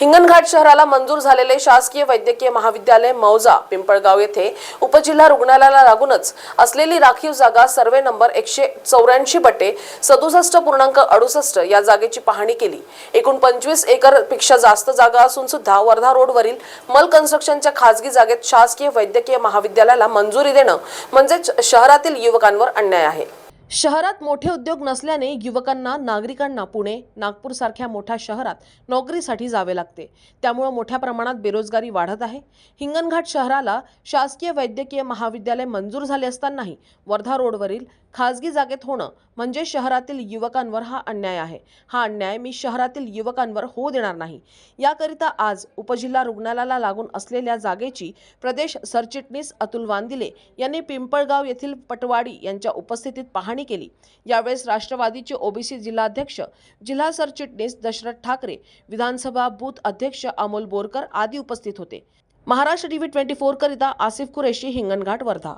हिंगणघाट शहराला मंजूर झालेले शासकीय वैद्यकीय महाविद्यालय मौजा पिंपळगाव येथे उपजिल्हा रुग्णालयाला लागूनच असलेली राखीव जागा सर्वे नंबर एकशे चौऱ्याऐंशी बटे सदुसष्ट पूर्णांक अडुसष्ट या जागेची पाहणी केली. एकूण पंचवीस एकरपेक्षा जास्त जागा असून सुद्धा वर्धा रोडवरील मल कन्स्ट्रक्शनच्या खासगी जागेत शासकीय वैद्यकीय महाविद्यालयाला मंजुरी देणं म्हणजेच शहरातील युवकांवर अन्याय आहे. शहरात मोठे उद्योग नसल्याने युवकांना नागरिकांना पुणे नागपूर सारख्या मोठ्या शहरात नोकरीसाठी जावे लागते. त्यामुळे मोठ्या प्रमाणात बेरोजगारी वाढत आहे. हिंगणघाट शहराला शासकीय वैद्यकीय महाविद्यालय मंजूर झाले असतानाही वर्धा रोडवरील खासगी जागेत होणं म्हणजे शहरातील युवकांवर हा अन्याय आहे. हा अन्याय मी शहरातील युवकांवर होऊ देणार नाही. याकरिता आज उपजिल्हा रुग्णालयाला लागून असलेल्या जागेची प्रदेश सरचिटणीस अतुल वांदिले यांनी पिंपळगाव येथील पटवाडी यांच्या उपस्थितीत पाहणी केली. यावेळेस राष्ट्रवादीचे ओबीसी जिल्हाध्यक्ष जिल्हा सरचिटणीस दशरथ ठाकरे विधानसभा बूथ अध्यक्ष अमोल बोरकर आदी उपस्थित होते. महाराष्ट्र टीव्ही ट्वेंटी फोर करिता आसिफ कुरेशी हिंगणघाट वर्धा.